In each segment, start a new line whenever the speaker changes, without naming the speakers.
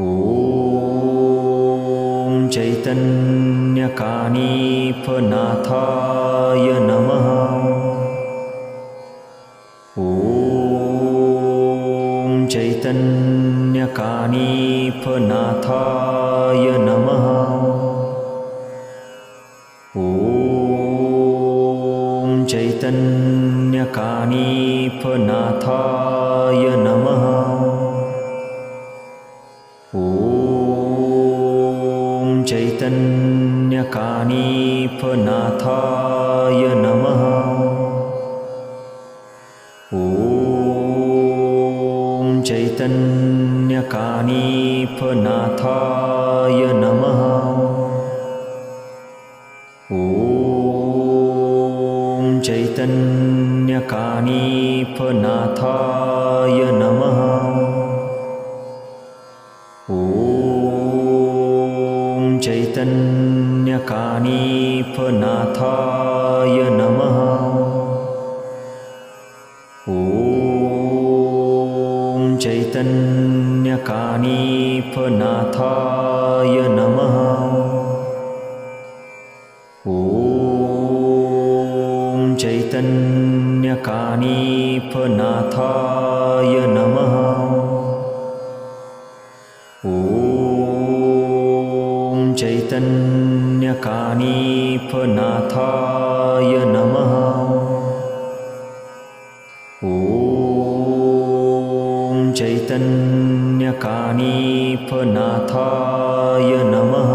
ॐ चैतन्यकानीपनाथाय नमः। ॐ चैतन्यकानीपनाथाय नमः। ॐ चैतन्यकानीपनाथाय नमः चैतन्यकानीपनाथाय नमः। ॐ चैतन्यकानीपनाथाय नमः। ॐ चैतन्यकानीपनाथाय नमः चैतन्यकानीपनाथाय नमः। ॐ चैतन्यकानीपनाथाय नमः। ॐ चैतन्यकानीपनाथाय नमः नमः। ॐ चैतन्यकानीपनाथाय नमः।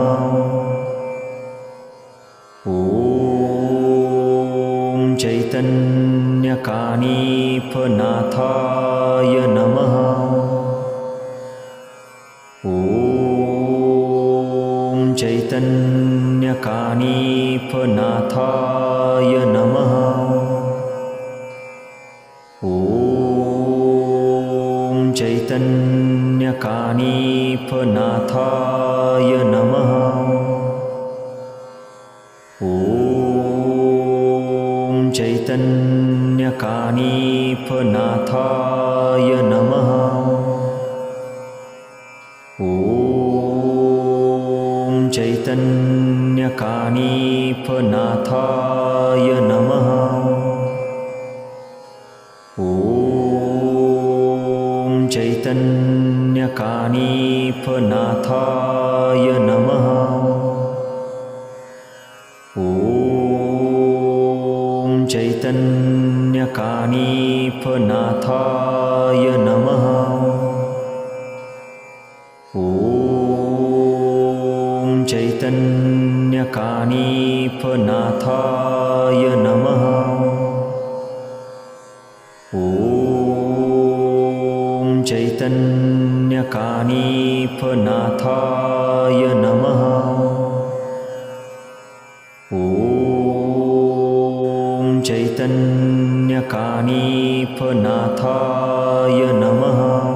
ॐ चैतन्यकानीपनाथाय चैतन्यकानीपनाथाय नमः। ॐ चैतन्यकानीपनाथाय नमः। ॐ चैतन्यकानीपनाथाय नमः चैतन्यकानीपनाथाय नमः। ॐ चैतन्यकानीपनाथाय नमः। ॐ चैतन्यकानीपनाथाय चैतन्यकानीपनाथाय नमः। ॐ चैतन्यकानीपनाथाय नमः। ॐ चैतन्यकानीपनाथाय नमः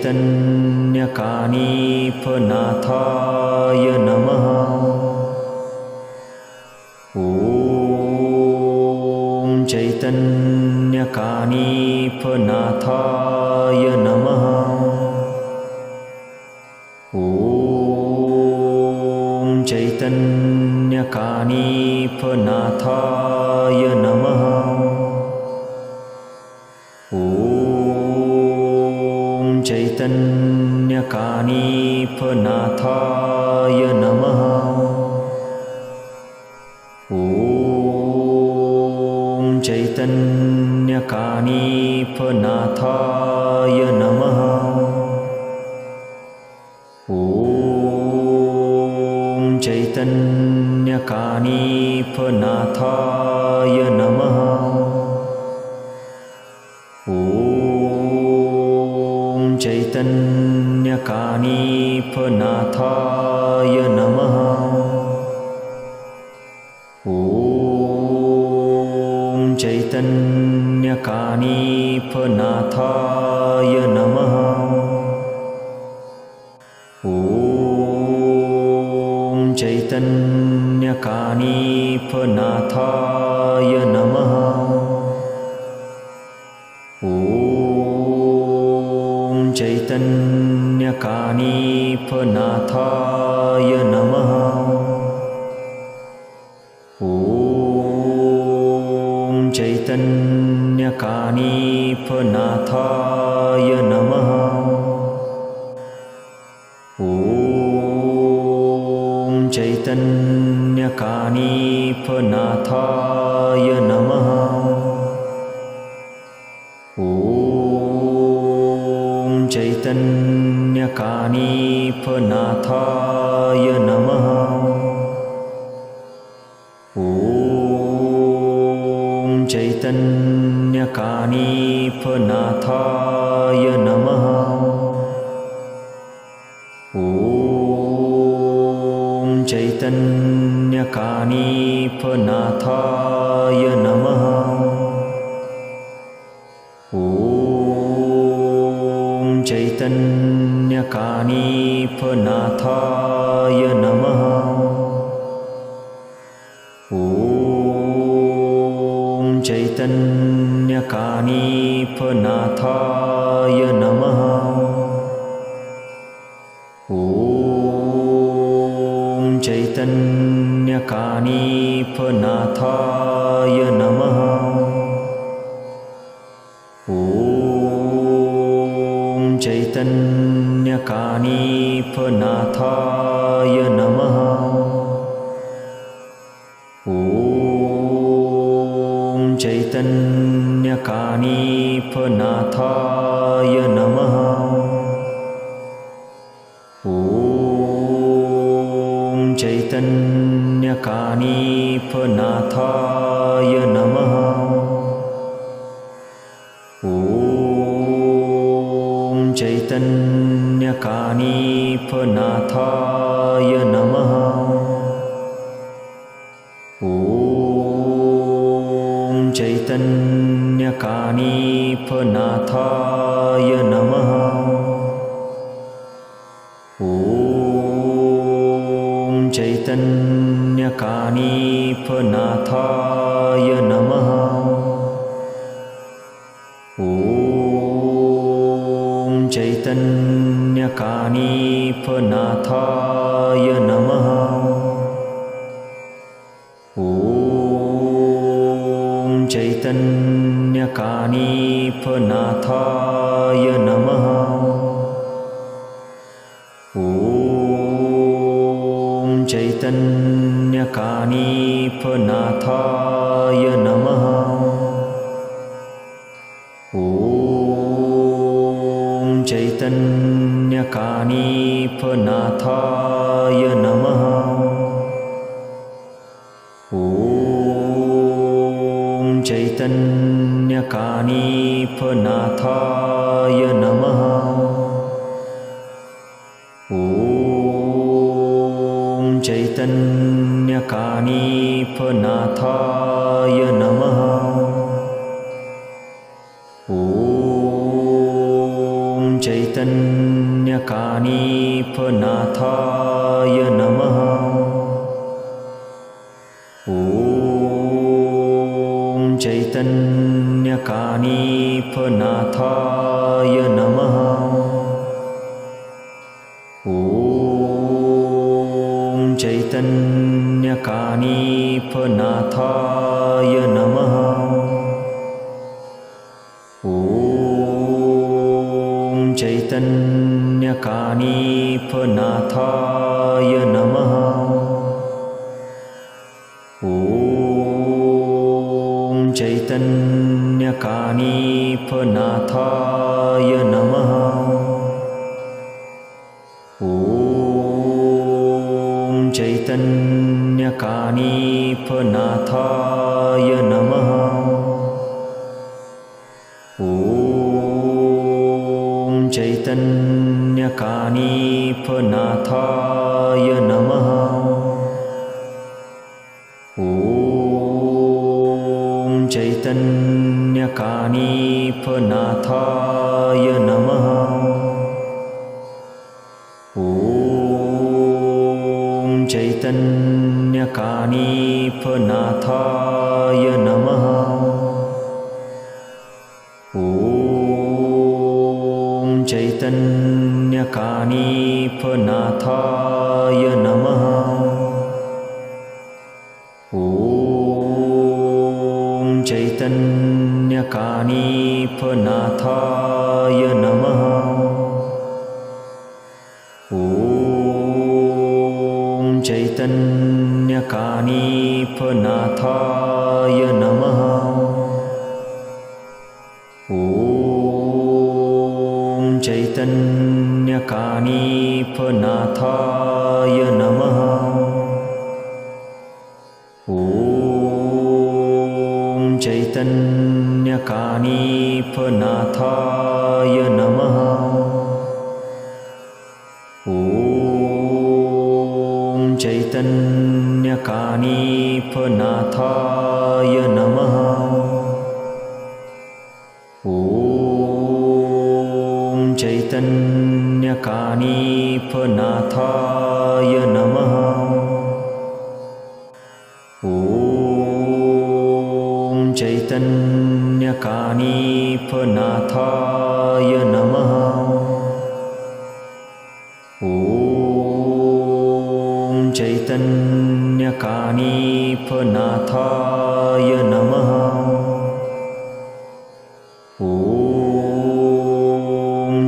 चैतन्यकानीपनाथाय नमः। ॐ चैतन्यकानीपनाथाय नमः चैतन्यकानीपनाथाय नमः। ॐ चैतन्यकानीपनाथाय नमः। ॐ चैतन्यकानीपनाथाय नमः न्यकानिफ चैतन्यकानिफनाथाय नमः। ॐ चैतन्यकानीथाय नमः। ॐ चैतन्यकानीथाय नमः। नमः। ॐ चैतन्यकानीपनाथाय नमः। ॐ चैतन्यकानीपनाथाय नमः चैतन्यकानीपनाथाय नमः। ॐ चैतन्यकानीपनाथाय नमः। ॐ चैतन्यकानीपनाथाय चैतन्यकानीपनाथाय नमः। ॐ चैतन्यकानीपनाथाय नमः चैतन्यकानीपनाथाय नमः। ॐ चैतन्यकानीपनाथाय नमः। ॐ चैतन्यकानीपनाथाय चैतन्यकानीपनाथाय नमः। ॐ चैतन्यकानीपनाथाय नमः। ॐ चैतन्यकानीपनाथाय चैतन्यकानीपनाथाय नमः। ॐ चैतन्यकानीपनाथाय नमः। ॐ चैतन्यकानीपनाथाय नमः। ॐ चैतन्यकानीपनाथाय नमः। ॐ चैतन्यकानीपनाथाय नमः। ॐ चैतन्यकानीपनाथाय चैतन्यकानीपनाथाय नमः। ॐ चैतन्यकानीपनाथाय नमः। ॐ चैतन्यकानीपनाथाय नमः थाय नमः। ॐ चैतन्यकाफ नमः। ॐ चैतन्यकाफ नमः। ॐ चैतन्य चैतन्यकानीपनाथाय नमः। ॐ चैतन्यकानीपनाथाय नमः। ॐ चैतन्यकानीपनाथाय नमः। ॐ चैतन्यकानीपनाथाय नमः। ॐ चैतन्यकानीपनाथाय नमः। ॐ चैतन्यकानीपनाथाय नमः। ॐ चैतन्यकानीपनाथाय नमः। ॐ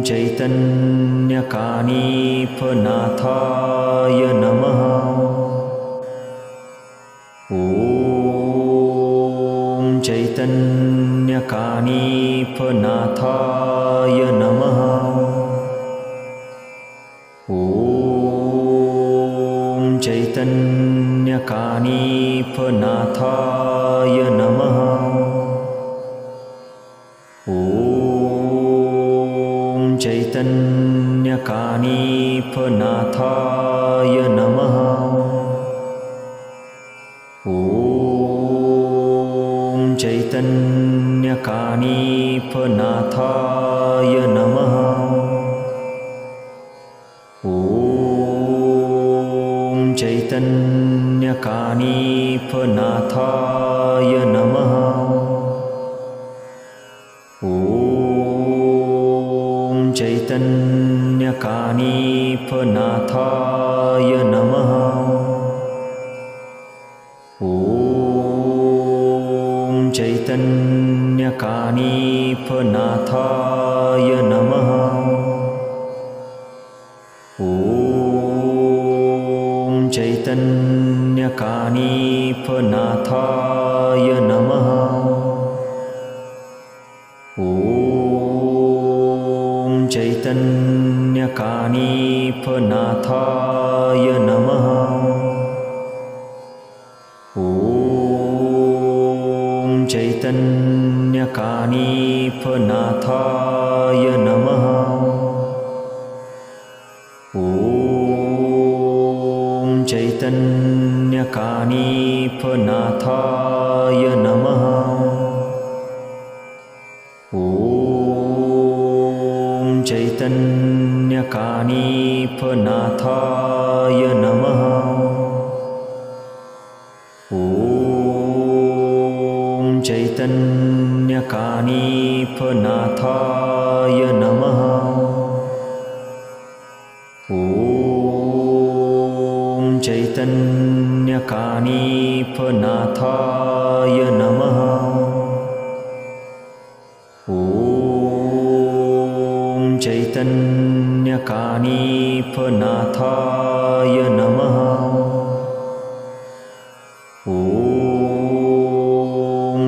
चैतन्यकानीपनाथाय नमः। ॐ चैतन्यकानीपनाथाय नमः। ॐ चैतन्यकानीपनाथाय नमः। ॐ चैतन्यकानीपनाथाय नमः। ॐ चैतन्यकानीपनाथाय नमः। ॐ चैतन्यकानीपनाथाय नमः। ॐ चैतन्यकानीपनाथाय नमः। ॐ चैतन्यकानीपनाथाय चैतन्यकानीपनाथाय नमः। ॐ चैतन्यकानीपनाथाय नमः। ॐ चैतन्यकानीपनाथाय नमः। ॐ चैतन्यकानीपनाथाय नमः। ॐ चैतन्यकानीपनाथाय नमः। ॐ चैतन्यकानीपनाथाय चैतन्यकानीपनाथाय नमः। ॐ चैतन्यकानीपनाथाय नमः। ॐ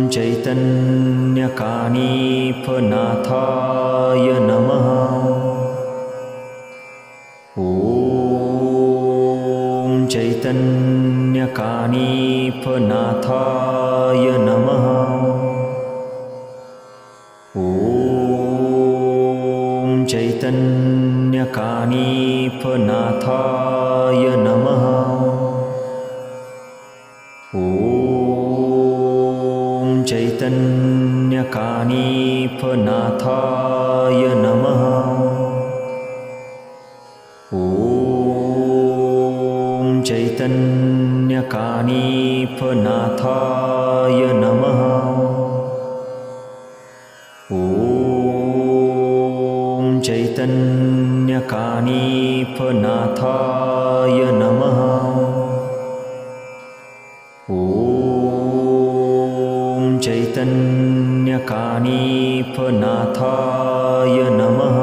चैतन्यकानीपनाथाय नमः चैतन्यकानीपनाथाय नमः। ॐ चैतन्यकानीपनाथाय नमः। ॐ चैतन्यकानीपनाथाय चैतन्यकानीथाय नमः।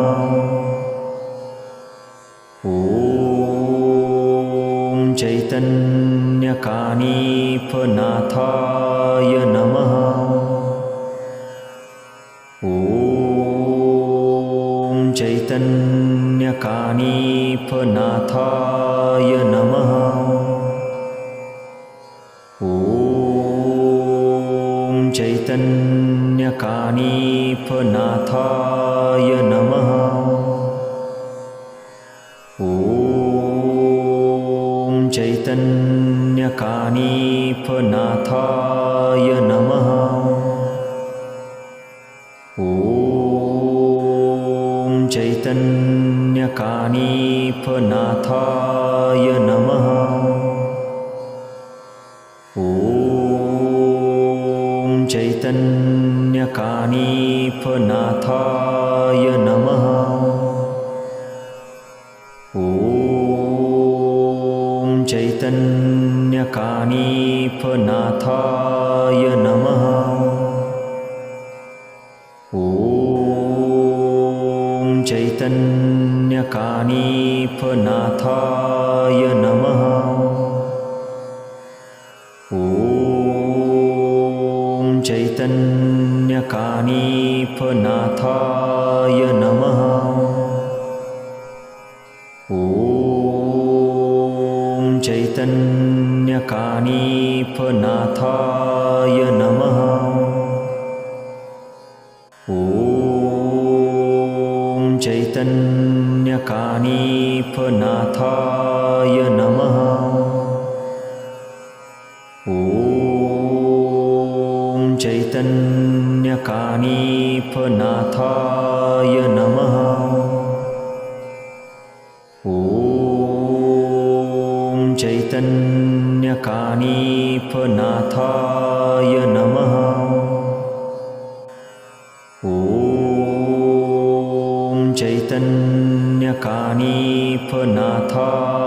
ॐ चैतन्यकाणीपनाथाय नमः। ॐ चैतन्यकानीफनाथ चैतन्यकानीपनाथाय नमः। ॐ चैतन्यकानीपनाथाय नमः। ॐ चैतन्यकानीपनाथाय नमः। ॐ चैतन्यकानीपनाथाय नमः। ॐ चैतन्यकानीपनाथाय नमः। ॐ चैतन्यकानीपनाथाय चैतन्यकानीपनाथाय नमः। ॐ चैतन्यकानीपनाथाय नमः। ॐ चैतन्यकानीपनाथाय नमः। ॐ चैतन्यकानीपनाथाय नमः। ॐ चैतन्यकानीपनाथाय नमः। ॐ चैतन्यकानीपनाथाय